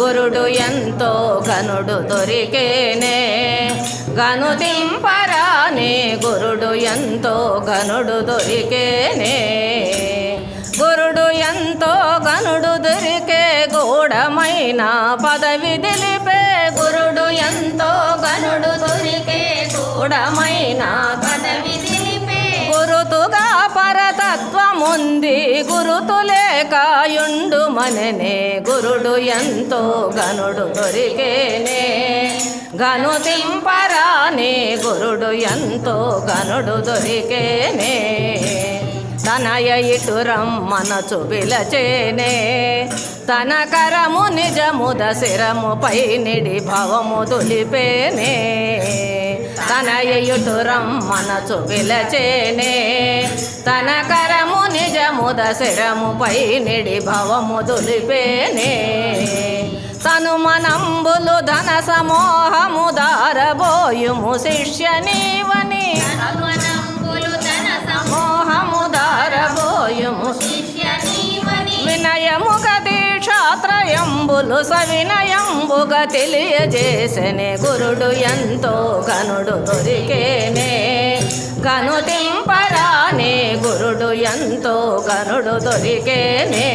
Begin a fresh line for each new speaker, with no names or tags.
గురుడు ఎంతో గనుడు దొరికేనే. గనుదింపరాని గురుడు ఎంతో గనుడు దొరికేనే. గురుడు ఎంతో గనుడు దొరికే గూఢమైన పదవి దిలిపే గురుడు ఎంతో గనుడు దొరికే గూఢమైన పదవి దిలిపే గురుతుగా పరతత్వముంది గురుతులే లేకాయుండు మననే గురుడు ఎంతో గనుడు దొరికేనే. గనుతింపరాని గురుడు ఎంతో గనుడు దొరికేనే. తనయ ఇటు రమ్మనచు పిలచేనే తన కరము దశీరము పై నిడి భవము దులిపేనే తనయ ఇటు రమ్మనచు పిలచేనే తన కరము నిజముద శిరముపై నిడి భవము దులిపేనే. తను మనంబులు ధన సమోహము దారబోయుము శిష్య నీవని.
అనునంబులు తన
మోహము దారబోయుము
శిష్య నీవని.
వినయముగ దీక్షాత్రయంబులు సవినయంబుగ తెలియజేసనే గురుడు ఎంతో గనుడు దొరికేనే. గనుతింపరానే గురుడు ఎంతో గనుడు దొరికేనే